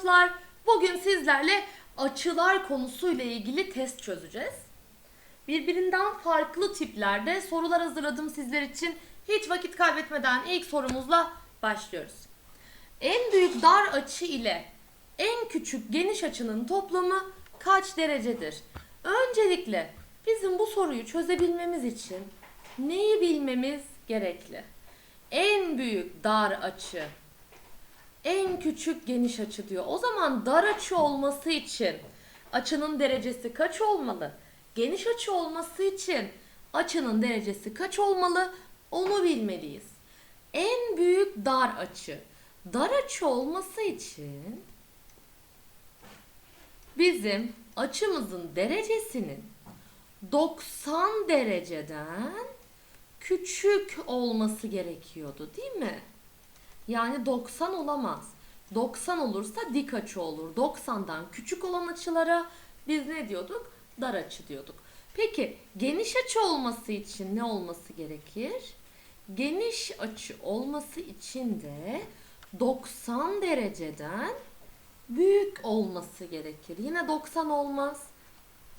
sınıflar. Bugün sizlerle açılar konusuyla ilgili test çözeceğiz. Birbirinden farklı tiplerde sorular hazırladım sizler için. Hiç vakit kaybetmeden ilk sorumuzla başlıyoruz. En büyük dar açı ile en küçük geniş açının toplamı kaç derecedir? Öncelikle bizim bu soruyu çözebilmemiz için neyi bilmemiz gerekli? En büyük dar açı en küçük geniş açı diyor. O zaman dar açı olması için açının derecesi kaç olmalı? Geniş açı olması için açının derecesi kaç olmalı? Onu bilmeliyiz. En büyük dar açı. Dar açı olması için bizim açımızın derecesinin 90 dereceden küçük olması gerekiyordu değil mi? Yani 90 olamaz. 90 olursa dik açı olur. 90'dan küçük olan açılara biz ne diyorduk? Dar açı diyorduk. Peki geniş açı olması için ne olması gerekir? Geniş açı olması için de 90 dereceden büyük olması gerekir. Yine 90 olmaz.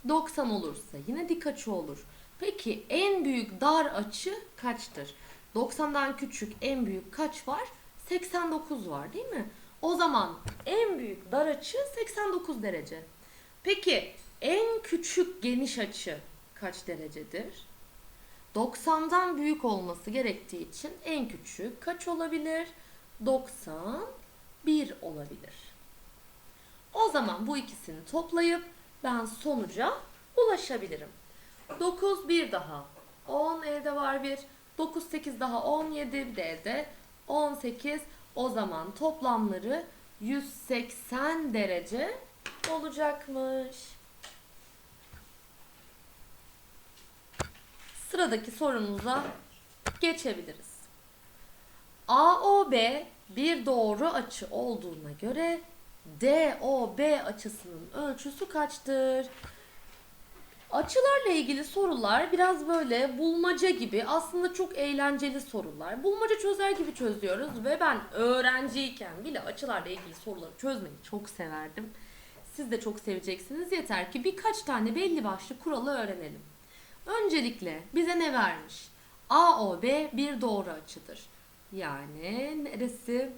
90 olursa yine dik açı olur. Peki en büyük dar açı kaçtır? 90'dan küçük en büyük kaç var? 89 var değil mi? O zaman en büyük dar açı 89 derece. Peki en küçük geniş açı kaç derecedir? 90'dan büyük olması gerektiği için en küçük kaç olabilir? 91 olabilir. O zaman bu ikisini toplayıp ben sonuca ulaşabilirim. 9 bir daha. 10 elde var bir. 9 8 daha 17 bir de elde 18. O zaman toplamları 180 derece olacakmış. Sıradaki sorumuza geçebiliriz. AOB bir doğru açı olduğuna göre DOB açısının ölçüsü kaçtır? Açılarla ilgili sorular biraz böyle bulmaca gibi aslında çok eğlenceli sorular. Bulmaca çözer gibi çözüyoruz ve ben öğrenciyken bile açılarla ilgili soruları çözmeyi çok severdim. Siz de çok seveceksiniz. Yeter ki birkaç tane belli başlı kuralı öğrenelim. Öncelikle bize ne vermiş? AOB bir doğru açıdır. Yani neresi?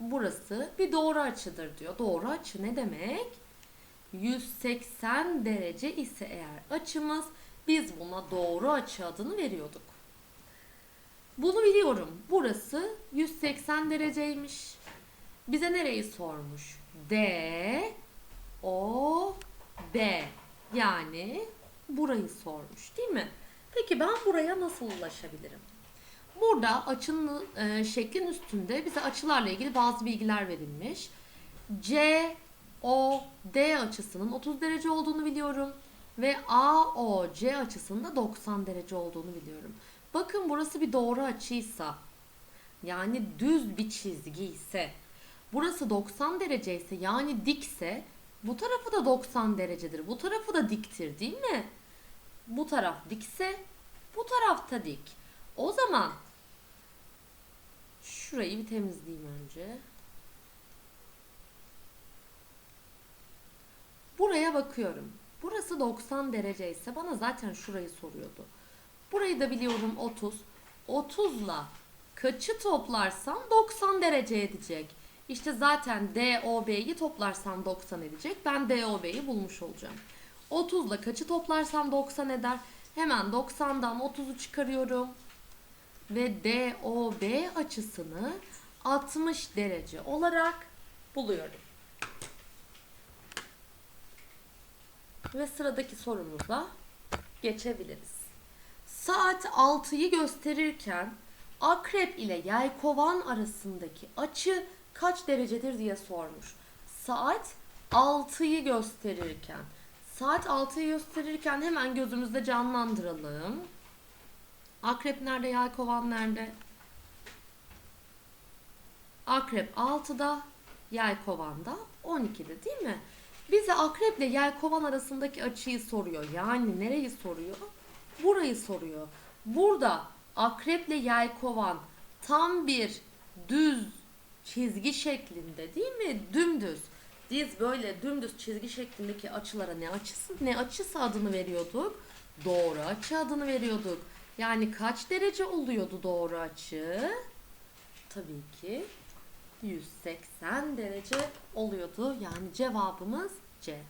Burası bir doğru açıdır diyor. Doğru açı ne demek? 180 derece ise eğer açımız biz buna doğru açı adını veriyorduk. Bunu biliyorum. Burası 180 dereceymiş. Bize nereyi sormuş? D O B yani burayı sormuş değil mi? Peki ben buraya nasıl ulaşabilirim? Burada açının e, şeklin üstünde bize açılarla ilgili bazı bilgiler verilmiş. C o D açısının 30 derece olduğunu biliyorum ve AOC açısının da 90 derece olduğunu biliyorum. Bakın burası bir doğru açıysa yani düz bir çizgi ise burası 90 derece ise yani dikse bu tarafı da 90 derecedir. Bu tarafı da diktir değil mi? Bu taraf dikse bu tarafta dik. O zaman şurayı bir temizleyeyim önce. Buraya bakıyorum. Burası 90 derece ise bana zaten şurayı soruyordu. Burayı da biliyorum 30. 30'la kaçı toplarsam 90 derece edecek. İşte zaten DOB'yi toplarsam 90 edecek. Ben DOB'yi bulmuş olacağım. 30'la kaçı toplarsam 90 eder. Hemen 90'dan 30'u çıkarıyorum. Ve DOB açısını 60 derece olarak buluyorum. Ve sıradaki sorumuza geçebiliriz. Saat 6'yı gösterirken akrep ile yelkovan arasındaki açı kaç derecedir diye sormuş. Saat 6'yı gösterirken. Saat 6'yı gösterirken hemen gözümüzde canlandıralım. Akrep nerede, yelkovan nerede? Akrep 6'da, yelkovan da 12'de değil mi? Bize akreple yelkovan arasındaki açıyı soruyor. Yani nereyi soruyor? Burayı soruyor. Burada akreple yelkovan tam bir düz çizgi şeklinde değil mi? Dümdüz. Diz böyle dümdüz çizgi şeklindeki açılara ne açısı ne açısı adını veriyorduk? Doğru açı adını veriyorduk. Yani kaç derece oluyordu doğru açı? Tabii ki 180 derece oluyordu. Yani cevabımız C.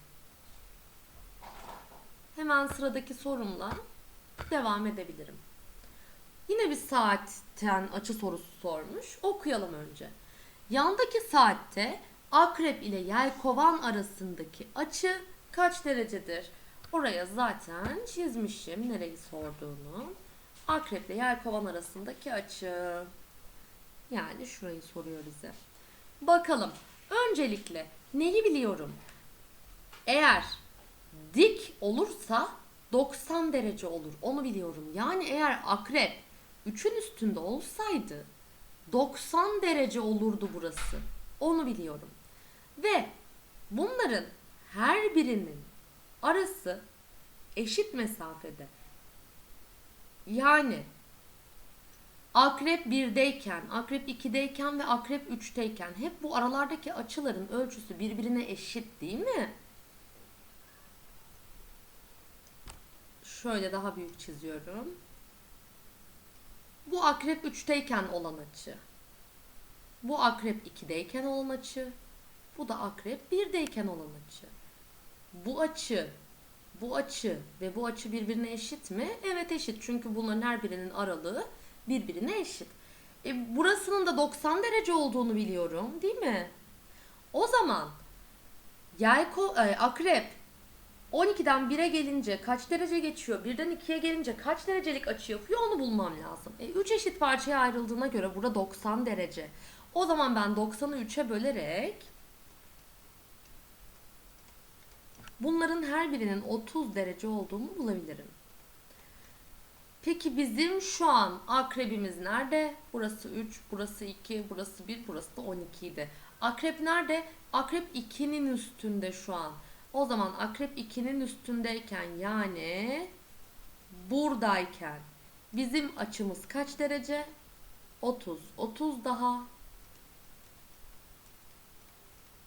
Hemen sıradaki sorumla devam edebilirim. Yine bir saatten açı sorusu sormuş. Okuyalım önce. Yandaki saatte akrep ile yelkovan arasındaki açı kaç derecedir? Oraya zaten çizmişim nereyi sorduğunu. Akrep ile yelkovan arasındaki açı. Yani şurayı soruyor bize. Bakalım. Öncelikle neyi biliyorum? Eğer dik olursa 90 derece olur. Onu biliyorum. Yani eğer akrep 3'ün üstünde olsaydı 90 derece olurdu burası. Onu biliyorum. Ve bunların her birinin arası eşit mesafede. Yani akrep 1'deyken, akrep 2'deyken ve akrep 3'teyken hep bu aralardaki açıların ölçüsü birbirine eşit değil mi? Şöyle daha büyük çiziyorum. Bu akrep 3'teyken olan açı. Bu akrep 2'deyken olan açı. Bu da akrep 1'deyken olan açı. Bu açı, bu açı ve bu açı birbirine eşit mi? Evet eşit. Çünkü bunların her birinin aralığı birbirine eşit. E, burasının da 90 derece olduğunu biliyorum, değil mi? O zaman yelko, e, akrep 12'den 1'e gelince kaç derece geçiyor? 1'den 2'ye gelince kaç derecelik açı yapıyor onu bulmam lazım. E, 3 eşit parçaya ayrıldığına göre burada 90 derece. O zaman ben 90'ı 3'e bölerek bunların her birinin 30 derece olduğunu bulabilirim. Peki bizim şu an akrebimiz nerede? Burası 3, burası 2, burası 1, burası da 12 idi. Akrep nerede? Akrep 2'nin üstünde şu an. O zaman akrep 2'nin üstündeyken yani buradayken bizim açımız kaç derece? 30. 30 daha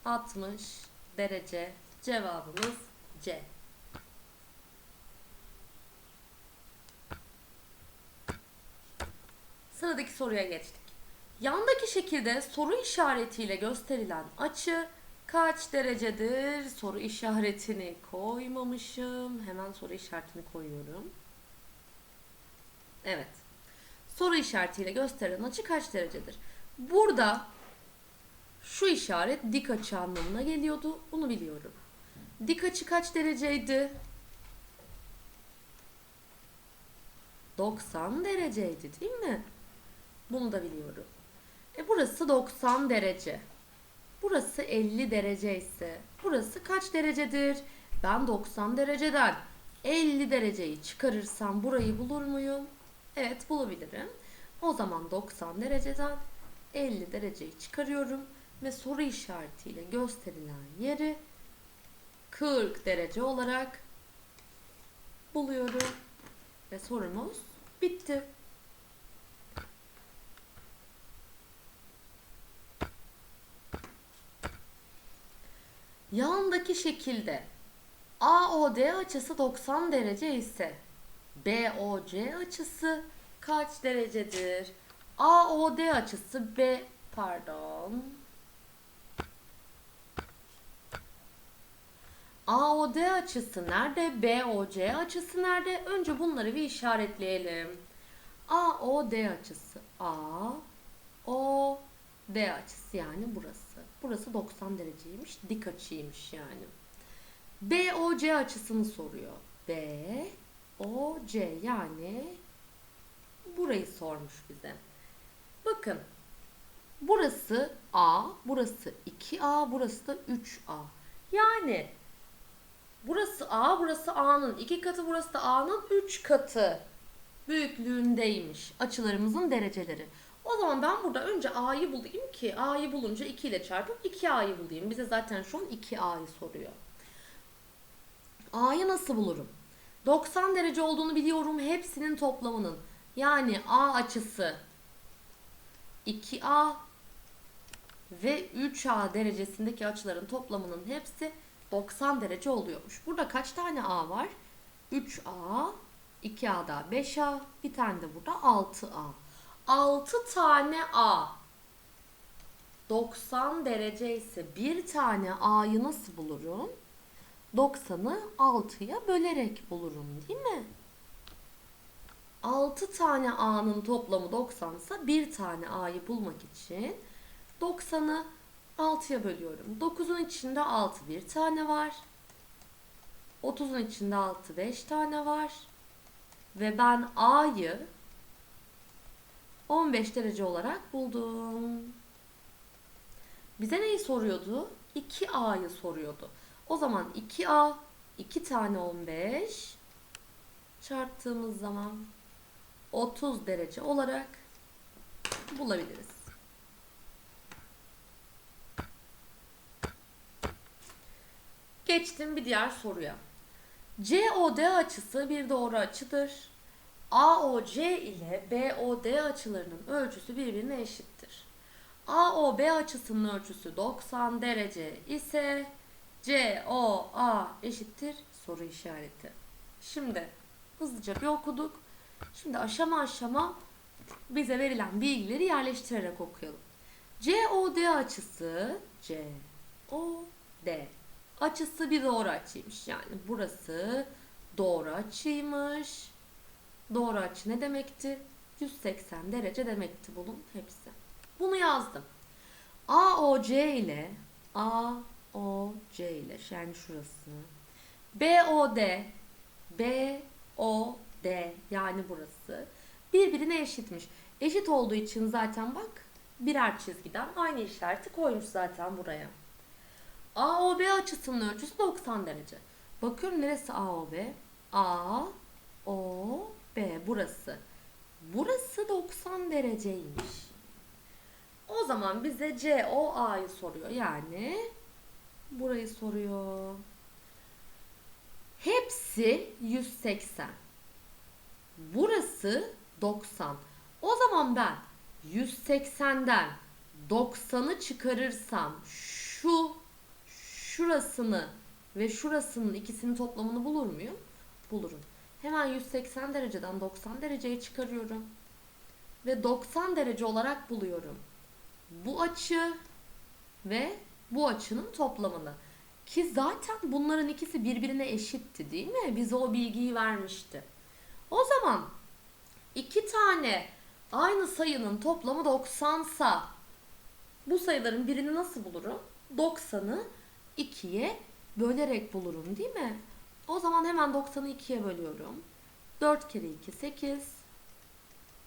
60 derece. Cevabımız C. Sıradaki soruya geçtik. Yandaki şekilde soru işaretiyle gösterilen açı kaç derecedir? Soru işaretini koymamışım. Hemen soru işaretini koyuyorum. Evet. Soru işaretiyle gösterilen açı kaç derecedir? Burada şu işaret dik açı anlamına geliyordu. Bunu biliyorum. Dik açı kaç dereceydi? 90 dereceydi değil mi? Bunu da biliyorum. E burası 90 derece. Burası 50 derece ise burası kaç derecedir? Ben 90 dereceden 50 dereceyi çıkarırsam burayı bulur muyum? Evet bulabilirim. O zaman 90 dereceden 50 dereceyi çıkarıyorum ve soru işaretiyle gösterilen yeri 40 derece olarak buluyorum. Ve sorumuz bitti. Yandaki şekilde AOD açısı 90 derece ise BOC açısı kaç derecedir? AOD açısı B pardon. AOD açısı nerede? BOC açısı nerede? Önce bunları bir işaretleyelim. AOD açısı A O D açısı yani burası. Burası 90 dereceymiş. Dik açıymış yani. BOC açısını soruyor. B O C yani burayı sormuş bize. Bakın. Burası A, burası 2A, burası da 3A. Yani burası A, burası A'nın 2 katı, burası da A'nın 3 katı büyüklüğündeymiş açılarımızın dereceleri. O zaman ben burada önce A'yı bulayım ki A'yı bulunca 2 ile çarpıp 2A'yı bulayım. Bize zaten şu an 2A'yı soruyor. A'yı nasıl bulurum? 90 derece olduğunu biliyorum hepsinin toplamının. Yani A açısı 2A ve 3A derecesindeki açıların toplamının hepsi 90 derece oluyormuş. Burada kaç tane A var? 3A, 2A daha 5A, bir tane de burada 6A. 6 tane A 90 derece ise bir tane A'yı nasıl bulurum? 90'ı 6'ya bölerek bulurum değil mi? 6 tane A'nın toplamı 90 ise bir tane A'yı bulmak için 90'ı 6'ya bölüyorum. 9'un içinde 6 bir tane var. 30'un içinde 6 5 tane var. Ve ben A'yı 15 derece olarak buldum. Bize neyi soruyordu? 2A'yı soruyordu. O zaman 2A 2 tane 15 çarptığımız zaman 30 derece olarak bulabiliriz. Geçtim bir diğer soruya. COD açısı bir doğru açıdır. AOC ile BOD açılarının ölçüsü birbirine eşittir. AOB açısının ölçüsü 90 derece ise COA eşittir soru işareti. Şimdi hızlıca bir okuduk. Şimdi aşama aşama bize verilen bilgileri yerleştirerek okuyalım. COD açısı COD açısı bir doğru açıymış. Yani burası doğru açıymış. Doğru açı ne demekti? 180 derece demekti bunun hepsi. Bunu yazdım. AOC ile AOC ile yani şurası. BOD BOD yani burası birbirine eşitmiş. Eşit olduğu için zaten bak birer çizgiden aynı işareti koymuş zaten buraya. AOB açısının ölçüsü 90 derece. Bakıyorum neresi AOB? A O B burası. Burası 90 dereceymiş. O zaman bize COA'yı soruyor. Yani burayı soruyor. Hepsi 180. Burası 90. O zaman ben 180'den 90'ı çıkarırsam şu şurasını ve şurasının ikisinin toplamını bulur muyum? Bulurum. Hemen 180 dereceden 90 dereceyi çıkarıyorum. Ve 90 derece olarak buluyorum. Bu açı ve bu açının toplamını. Ki zaten bunların ikisi birbirine eşitti değil mi? Bize o bilgiyi vermişti. O zaman iki tane aynı sayının toplamı 90 sa bu sayıların birini nasıl bulurum? 90'ı 2'ye bölerek bulurum değil mi? O zaman hemen 90'ı 2'ye bölüyorum. 4 kere 2 8.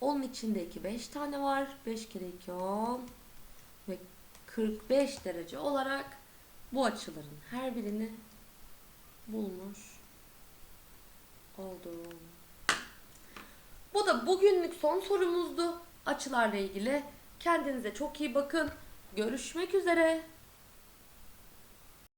Onun içinde 2 5 tane var. 5 kere 2 10 ve 45 derece olarak bu açıların her birini bulmuş oldum. Bu da bugünlük son sorumuzdu. Açılarla ilgili. Kendinize çok iyi bakın. Görüşmek üzere.